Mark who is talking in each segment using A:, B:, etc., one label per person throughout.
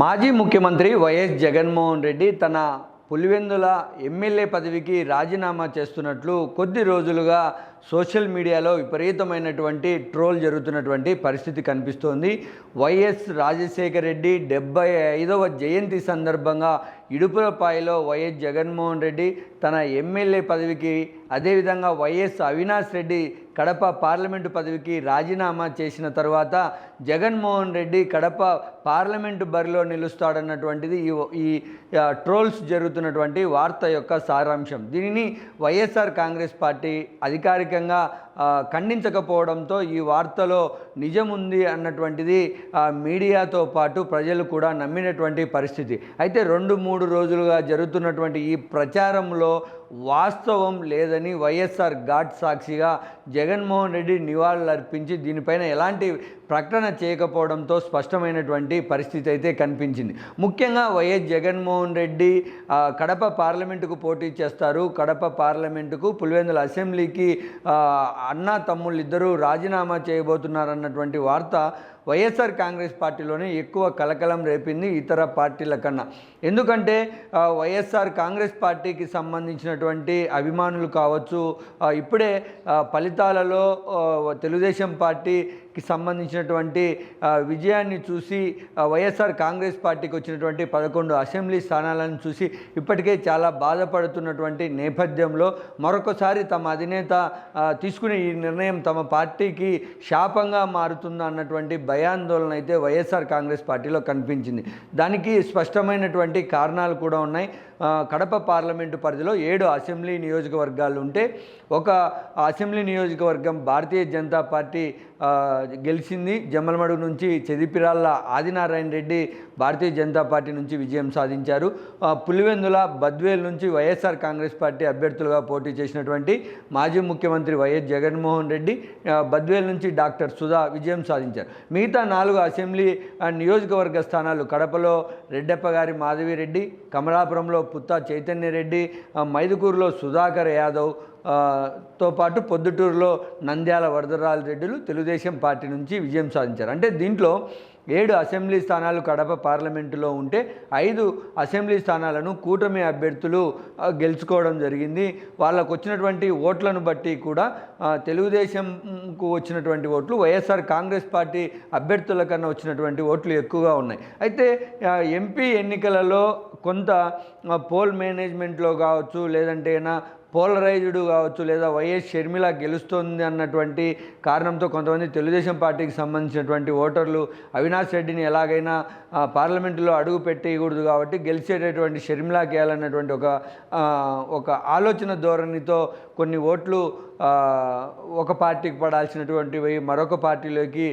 A: మాజీ ముఖ్యమంత్రి వైఎస్ జగన్మోహన్ రెడ్డి తన పులివెందుల ఎమ్మెల్యే పదవికి రాజీనామా చేస్తున్నట్లు కొద్ది రోజులుగా సోషల్ మీడియాలో విపరీతమైనటువంటి ట్రోల్ జరుగుతున్నటువంటి పరిస్థితి కనిపిస్తోంది. వైఎస్ రాజశేఖర రెడ్డి డెబ్బై ఐదవ జయంతి సందర్భంగా ఇడుపులపాయలో వైఎస్ జగన్మోహన్ రెడ్డి తన ఎమ్మెల్యే పదవికి అదేవిధంగా వైఎస్ అవినాష్ రెడ్డి కడప పార్లమెంటు పదవికి రాజీనామా చేసిన తర్వాత జగన్మోహన్ రెడ్డి కడప పార్లమెంటు బరిలో నిలుస్తాడన్నటువంటిది ఈ ఈ ట్రోల్స్ జరుగుతున్నటువంటి వార్త యొక్క సారాంశం. దీనిని వైఎస్ఆర్ కాంగ్రెస్ పార్టీ అధికారిక ఆ, ఖండించకపోవడంతో ఈ వార్తలో నిజం ఉంది అన్నటువంటిది మీడియాతో పాటు ప్రజలు కూడా నమ్మినటువంటి పరిస్థితి. అయితే రెండు మూడు రోజులుగా జరుగుతున్నటువంటి ఈ ప్రచారంలో వాస్తవం లేదని వైఎస్ఆర్ ఘాట్ సాక్షిగా జగన్మోహన్ రెడ్డి నివాళులర్పించి దీనిపైన ఎలాంటి ప్రకటన చేయకపోవడంతో స్పష్టమైనటువంటి పరిస్థితి అయితే కనిపించింది. ముఖ్యంగా వైఎస్ జగన్మోహన్ రెడ్డి కడప పార్లమెంటుకు పోటీ చేస్తారు. కడప పార్లమెంటుకు పులివెందుల అసెంబ్లీకి అన్న తమ్ముళ్ళు ఇద్దరూ రాజీనామా చేయబోతున్నారన్నటువంటి వార్త వైఎస్ఆర్ కాంగ్రెస్ పార్టీలోనే ఎక్కువ కలకలం రేపింది ఇతర పార్టీల కన్నా. ఎందుకంటే వైఎస్ఆర్ కాంగ్రెస్ పార్టీకి సంబంధించినటువంటి అభిమానులు కావచ్చు ఇప్పుడే ఫలితాలలో తెలుగుదేశం పార్టీకి సంబంధించినటువంటి విజయాన్ని చూసి వైఎస్ఆర్ కాంగ్రెస్ పార్టీకి వచ్చినటువంటి పదకొండు అసెంబ్లీ స్థానాలను చూసి ఇప్పటికే చాలా బాధపడుతున్నటువంటి నేపథ్యంలో మరొకసారి తమ అధినేత తీసుకునే ఈ నిర్ణయం తమ పార్టీకి శాపంగా మారుతుందన్నటువంటి భయాందోళన అయితే వైఎస్ఆర్ కాంగ్రెస్ పార్టీలో కనిపించింది. దానికి స్పష్టమైనటువంటి కారణాలు కూడా ఉన్నాయి. కడప పార్లమెంటు పరిధిలో ఏడు అసెంబ్లీ నియోజకవర్గాలు ఉంటే ఒక అసెంబ్లీ నియోజకవర్గం భారతీయ జనతా పార్టీ గెలిచింది. జమ్మలమడుగు నుంచి చెదిపిరాళ్ళ ఆదినారాయణ రెడ్డి భారతీయ జనతా పార్టీ నుంచి విజయం సాధించారు. పులివెందుల బద్వేల్ నుంచి వైఎస్ఆర్ కాంగ్రెస్ పార్టీ అభ్యర్థులుగా పోటీ చేసినటువంటి మాజీ ముఖ్యమంత్రి వైఎస్ జగన్మోహన్ రెడ్డి బద్వేల్ నుంచి డాక్టర్ సుధా విజయం సాధించారు. మిగతా నాలుగు అసెంబ్లీ నియోజకవర్గ స్థానాలు కడపలో రెడ్డప్ప గారి మాధవిరెడ్డి కమలాపురంలో పుత్తా చైతన్యరెడ్డి మైదుకూరులో సుధాకర్ యాదవ్తో పాటు పొద్దుటూరులో నంద్యాల వరదరాజ రెడ్డిలు తెలుగుదేశం పార్టీ నుంచి విజయం సాధించారు. అంటే దీంట్లో ఏడు అసెంబ్లీ స్థానాలు కడప పార్లమెంటులో ఉంటే ఐదు అసెంబ్లీ స్థానాలను కూటమి అభ్యర్థులు గెలుచుకోవడం జరిగింది. వాళ్ళకు వచ్చినటువంటి ఓట్లను బట్టి కూడా తెలుగుదేశంకు వచ్చినటువంటి ఓట్లు వైఎస్ఆర్ కాంగ్రెస్ పార్టీ అభ్యర్థుల కన్నా వచ్చినటువంటి ఓట్లు ఎక్కువగా ఉన్నాయి. అయితే ఎంపీ ఎన్నికలలో కొంత పోల్ మేనేజ్మెంట్లో కావచ్చు లేదంటే ఏనా పోలరైజ్డ్ కావచ్చు లేదా వైఎస్ షర్మిల గెలుస్తుంది అన్నటువంటి కారణంతో కొంతమంది తెలుగుదేశం పార్టీకి సంబంధించినటువంటి ఓటర్లు అవినాష్ రెడ్డిని ఎలాగైనా పార్లమెంటులో అడుగు పెట్టేయకూడదు కాబట్టి గెలిచేటటువంటి షర్మిలాకి వేయాలన్నటువంటి ఒక ఒక ఆలోచన ధోరణితో కొన్ని ఓట్లు ఒక పార్టీకి పడాల్సినటువంటివి మరొక పార్టీలోకి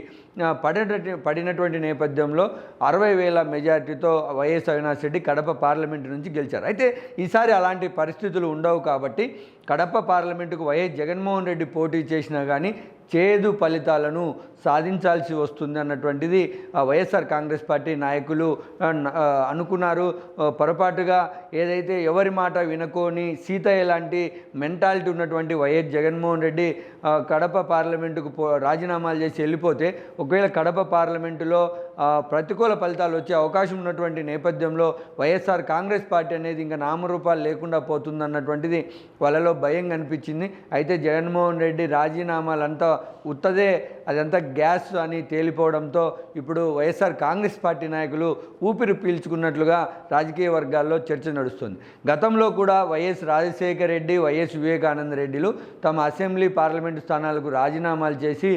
A: పడినటువంటి పడినటువంటి నేపథ్యంలో అరవై వేల మెజార్టీతో వైఎస్ అవినాష్ రెడ్డి కడప పార్లమెంటు నుంచి గెలిచారు. అయితే ఈసారి అలాంటి పరిస్థితులు ఉండవు కాబట్టి కడప పార్లమెంటుకు వైఎస్ జగన్మోహన్ రెడ్డి పోటీ చేసినా కానీ చేదు ఫలితాలను సాధించాల్సి వస్తుంది అన్నటువంటిది వైఎస్ఆర్ కాంగ్రెస్ పార్టీ నాయకులు అనుకున్నారు. పొరపాటుగా ఏదైతే ఎవరి మాట వినకోని సీతయ్య లాంటి మెంటాలిటీ ఉన్నటువంటి వైఎస్ జగన్మోహన్ రెడ్డి కడప పార్లమెంటుకు పో రాజీనామాలు చేసి వెళ్ళిపోతే ఒకవేళ కడప పార్లమెంటులో ప్రతికూల ఫలితాలు వచ్చే అవకాశం ఉన్నటువంటి నేపథ్యంలో వైఎస్ఆర్ కాంగ్రెస్ పార్టీ అనేది ఇంకా నామరూపాలు లేకుండా పోతుందన్నటువంటిది వాళ్ళలో భయం కనిపించింది. అయితే జగన్మోహన్ రెడ్డి రాజీనామాలంతా ఉత్తదే అదంతా గ్యాస్ అని తేలిపోవడంతో ఇప్పుడు వైఎస్ఆర్ కాంగ్రెస్ పార్టీ నాయకులు ఊపిరి పీల్చుకున్నట్లుగా రాజకీయ వర్గాల్లో చర్చ నడుస్తుంది. గతంలో కూడా వైఎస్ రాజశేఖర రెడ్డి వైఎస్ వివేకానంద రెడ్డిలు తమ అసెంబ్లీ పార్లమెంటు స్థానాలకు రాజీనామాలు చేసి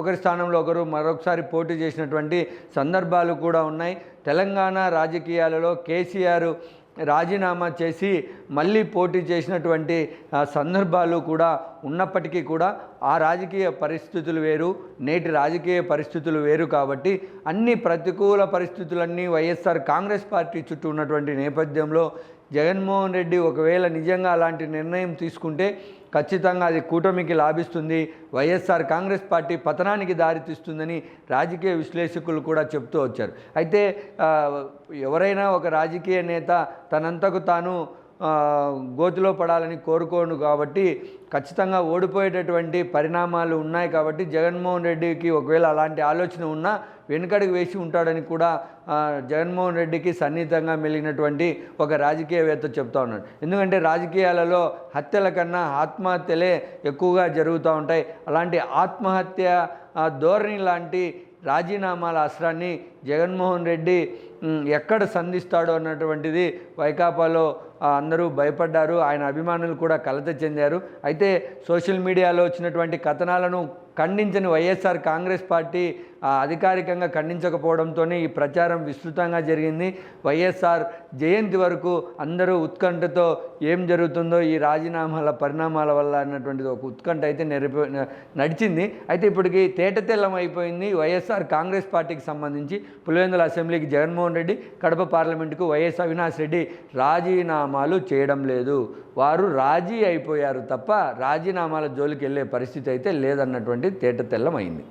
A: ఒకరి స్థానంలో ఒకరు మరొకసారి పోటీ చేసినటువంటి సందర్భాలు కూడా ఉన్నాయి. తెలంగాణ రాజకీయాలలో కేసీఆర్ రాజీనామా చేసి మళ్ళీ పోటీ చేసినటువంటి సందర్భాలు కూడా ఉన్నప్పటికీ కూడా ఆ రాజకీయ పరిస్థితులు వేరు నేటి రాజకీయ పరిస్థితులు వేరు కాబట్టి అన్ని ప్రతికూల పరిస్థితులన్నీ వైఎస్ఆర్ కాంగ్రెస్ పార్టీ చుట్టూ ఉన్నటువంటి నేపథ్యంలో జగన్మోహన్ రెడ్డి ఒకవేళ నిజంగా అలాంటి నిర్ణయం తీసుకుంటే ఖచ్చితంగా అది కూటమికి లాభిస్తుంది. వైఎస్ఆర్ కాంగ్రెస్ పార్టీ పతనానికి దారితీస్తుందని రాజకీయ విశ్లేషకులు కూడా చెప్తూ వచ్చారు. అయితే ఎవరైనా ఒక రాజకీయ నేత తనంతకు తాను గోతిలో పడాలని కోరుకోను కాబట్టి ఖచ్చితంగా ఓడిపోయేటటువంటి పరిణామాలు ఉన్నాయి కాబట్టి జగన్మోహన్ రెడ్డికి ఒకవేళ అలాంటి ఆలోచన ఉన్నా వెనుకడికి వేసి ఉంటాడని కూడా జగన్మోహన్ రెడ్డికి సన్నిహితంగా మెలిగినటువంటి ఒక రాజకీయవేత్త చెప్తా ఉన్నాడు. ఎందుకంటే రాజకీయాలలో హత్యల కన్నా ఆత్మహత్యలే ఎక్కువగా జరుగుతూ ఉంటాయి. అలాంటి ఆత్మహత్య ధోరణి లాంటి రాజీనామాల అస్త్రాన్ని జగన్మోహన్ రెడ్డి ఎక్కడ సంధిస్తాడో అన్నటువంటిది వైకాపాలో అందరూ భయపడ్డారు. ఆయన అభిమానులు కూడా కలత చెందారు. అయితే సోషల్ మీడియాలో వచ్చినటువంటి కథనాలను ఖండించని వైఎస్ఆర్ కాంగ్రెస్ పార్టీ అధికారికంగా ఖండించకపోవడంతో ఈ ప్రచారం విస్తృతంగా జరిగింది. వైఎస్ఆర్ జయంతి వరకు అందరూ ఉత్కంఠతో ఏం జరుగుతుందో ఈ రాజీనామాల పరిణామాల వల్ల అన్నటువంటిది ఒక ఉత్కంఠ అయితే నెరపి నడిచింది. అయితే ఇప్పటికి తేటతెల్లం అయిపోయింది వైఎస్ఆర్ కాంగ్రెస్ పార్టీకి సంబంధించి. పులివెందుల అసెంబ్లీకి జగన్మోహన్ రెడ్డి కడప పార్లమెంటుకు వైఎస్ అవినాష్ రెడ్డి రాజీనామాలు చేయడం లేదు. వారు రాజీ అయిపోయారు తప్ప రాజీనామాల జోలికి వెళ్ళే పరిస్థితి అయితే లేదన్నటువంటి తేటతెల్లం అయింది